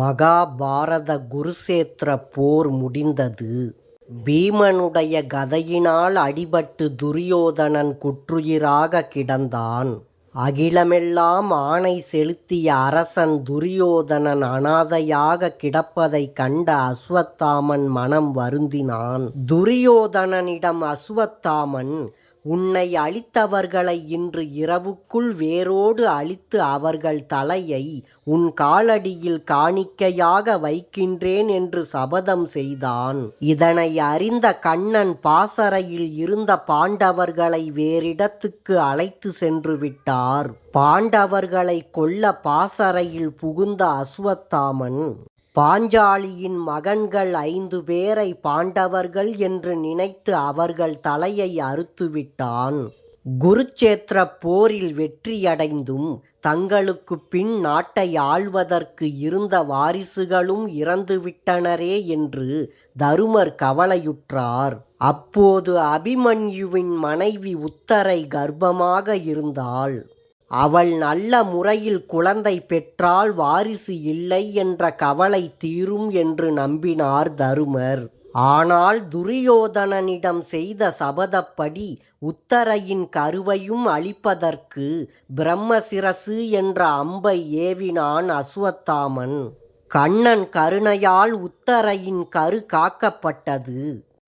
மகாபாரத குருசேத்திர போர் முடிந்தது. பீமனுடைய கதையினால் அடிபட்டு துரியோதனன் குற்றுயிராக கிடந்தான். அகிலமெல்லாம் ஆணை செலுத்திய அரசன் துரியோதனன் அனாதையாக கிடப்பதை கண்ட அஸ்வத்தாமன் மனம் வருந்தினான். துரியோதனனிடம் அஸ்வத்தாமன் உன்னை அழித்தவர்களை இன்று இரவுக்குள் வேரோடு அழித்து அவர்கள் தலையை உன் காலடியில் காணிக்கையாக வைக்கின்றேன் என்று சபதம் செய்தான். இதனை அறிந்த கண்ணன் பாசறையில் இருந்த பாண்டவர்களை வேறிடத்துக்கு அழைத்து சென்று விட்டார். பாண்டவர்களை கொல்ல பாசறையில் புகுந்த அசுவத்தாமன் பாஞ்சாலியின் மகன்கள் ஐந்து பேரை பாண்டவர்கள் என்று நினைத்து அவர்கள் தலையை அறுத்துவிட்டான். குருச்சேத்திரப் போரில் வெற்றியடைந்தும் தங்களுக்குப் பின் நாட்டை ஆள்வதற்கு இருந்த வாரிசுகளும் இறந்துவிட்டனரே என்று தருமர் கவலையுற்றார். அப்போது அபிமன்யுவின் மனைவி உத்தரை கர்ப்பமாக இருந்தாள். அவள் நல்ல முறையில் குழந்தை பெற்றால் வாரிசு இல்லை என்ற கவலை தீரும் என்று நம்பினார் தருமர். ஆனால் துரியோதனனிடம் செய்த சபதப்படி உத்தரையின் கருவையும் அழிப்பதற்கு பிரம்மசிரசு என்ற அம்பை ஏவினான் அசுவத்தாமன். கண்ணன் கருணையால் உத்தரையின் கரு காக்கப்பட்டது.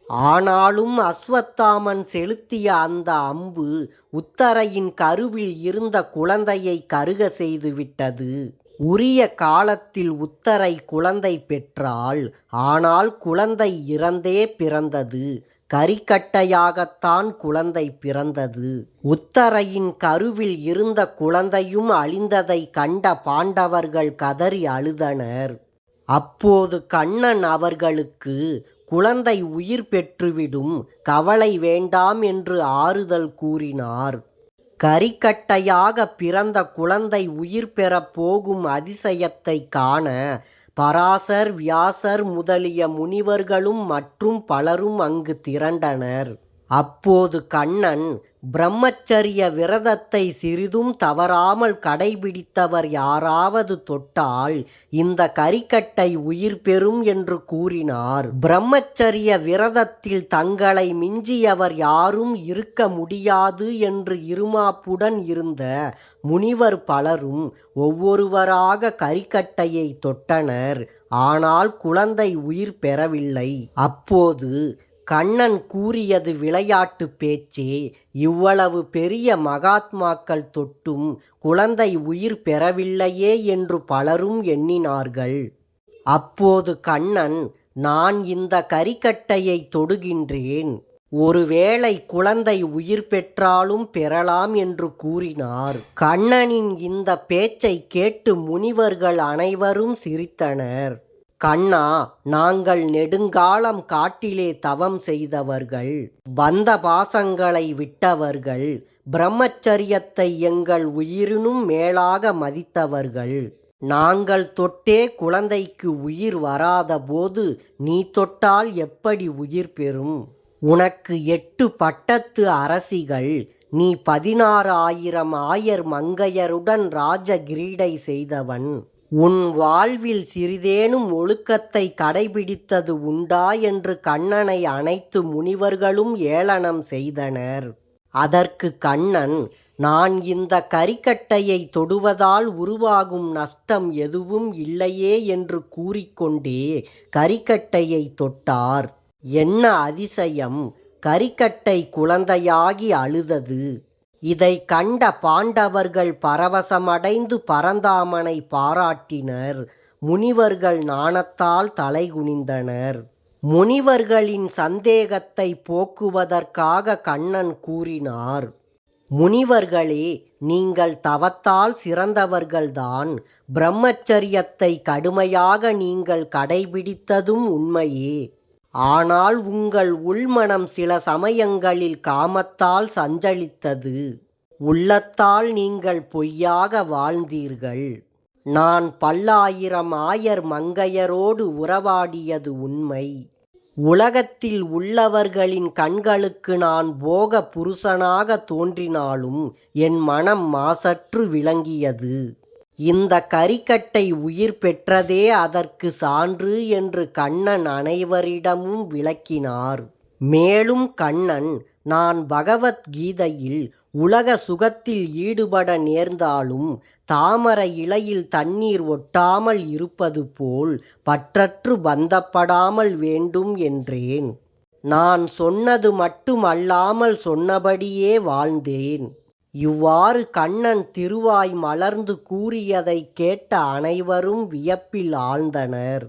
ஆனாலும் அஸ்வத்தாமன் செலுத்திய அந்த அம்பு உத்தரையின் கருவில் இருந்த குழந்தையை கருக செய்துவிட்டது. உரிய காலத்தில் உத்தரை குழந்தை பெற்றாள். ஆனால் குழந்தை இறந்தே பிறந்தது. கரிக்கட்டையாகத்தான் குழந்தை பிறந்தது. உத்தரையின் கருவில் இருந்த குழந்தையும் அழிந்ததைக் கண்ட பாண்டவர்கள் கதறி அழுதனர். அப்போது கண்ணன் அவர்களுக்கு குழந்தை உயிர் பெற்றுவிடும் கவலை வேண்டாம் என்று ஆறுதல் கூறினார். கரிக்கட்டையாக பிறந்த குழந்தை உயிர் பெறப் போகும் அதிசயத்தைக் காண பராசர் வியாசர் முதலிய முனிவர்களும் மற்றும் பலரும் அங்கு திரண்டனர். அப்போது கண்ணன் பிரம்மச்சரிய விரதத்தை சிறிதும் தவறாமல் கடைபிடித்தவர் யாராவது தொட்டால் இந்த கரிக்கட்டை உயிர் பெறும் என்று கூறினார். பிரம்மச்சரிய விரதத்தில் தங்களை மிஞ்சியவர் யாரும் இருக்க முடியாது என்று இருமாப்புடன் இருந்த முனிவர் பலரும் ஒவ்வொருவராக கரிக்கட்டையை தொட்டனர். ஆனால் குழந்தை உயிர் பெறவில்லை. அப்போது கண்ணன் கூறியது விளையாட்டுப் பேச்சே. இவ்வளவு பெரிய மகாத்மாக்கள் தொட்டும் குழந்தை உயிர் பெறவில்லையே என்று பலரும் எண்ணினார்கள். அப்போது கண்ணன் நான் இந்த கரிக்கட்டையை தொடுகின்றேன். ஒருவேளை குழந்தை உயிர் பெற்றாலும் பெறலாம் என்று கூறினார். கண்ணனின் இந்த பேச்சைக் கேட்டு முனிவர்கள் அனைவரும் சிரித்தனர். கண்ணா நாங்கள் நெடுங்காலம் காட்டிலே தவம் செய்தவர்கள். பந்த பாசங்களை விட்டவர்கள். பிரம்மச்சரியத்தை எங்கள் உயிரினும் மேலாக மதித்தவர்கள். நாங்கள் தொட்டே குழந்தைக்கு உயிர் வராதபோது நீ தொட்டால் எப்படி உயிர் பெறும்? உனக்கு எட்டு பட்டத்து அரசிகள். நீ பதினாறு ஆயிரம் ஆயர் மங்கையருடன் ராஜ கிரீடை செய்தவன். உன் வாழ்வில் சிறிதேனும் ஒழுக்கத்தை கடைபிடித்தது உண்டா என்று கண்ணனை அனைத்து முனிவர்களும் ஏளனம் செய்தனர். அதற்கு கண்ணன் நான் இந்த கரிக்கட்டையை தொடுவதால் உருவாகும் நஷ்டம் எதுவும் இல்லையே என்று கூறிக்கொண்டே கரிக்கட்டையை தொட்டார். என்ன அதிசயம் கரிக்கட்டை குழந்தையாகி அழுதது. இதை கண்ட பாண்டவர்கள் பரவசமடைந்து பரந்தாமனை பாராட்டினர். முனிவர்கள் நாணத்தால் தலைகுனிந்தனர். முனிவர்களின் சந்தேகத்தை போக்குவதற்காக கண்ணன் கூறினார். முனிவர்களே நீங்கள் தவத்தால் சிறந்தவர்கள்தான். பிரம்மச்சரியத்தை கடுமையாக நீங்கள் கடைபிடித்ததும் உண்மையே. ஆனால் உங்கள் உள்மனம் சில சமயங்களில் காமத்தால் சஞ்சலித்தது. உள்ளத்தால் நீங்கள் பொய்யாக வாழ்ந்தீர்கள். நான் பல்லாயிரம் ஆயர் மங்கையரோடு உறவாடியது உண்மை. உலகத்தில் உள்ளவர்களின் கண்களுக்கு நான் போக புருஷனாக தோன்றினாலும் என் மனம் மாசற்று விளங்கியது. இந்த கரிக்கட்டை உயிர் பெற்றதே அதற்கு சான்று என்று கண்ணன் அனைவரிடமும் விளக்கினார். மேலும் கண்ணன் நான் பகவத்கீதையில் உலக சுகத்தில் ஈடுபட நேர்ந்தாலும் தாமர இலையில் தண்ணீர் ஒட்டாமல் இருப்பது போல் பற்றற்று பந்தப்படாமல் வேண்டும் என்றேன். நான் சொன்னது மட்டுமல்லாமல் சொன்னபடியே வாழ்ந்தேன். இவ்வாறு கண்ணன் திருவாய் மலர்ந்து கூறியதைக் கேட்ட அனைவரும் வியப்பில் ஆழ்ந்தனர்.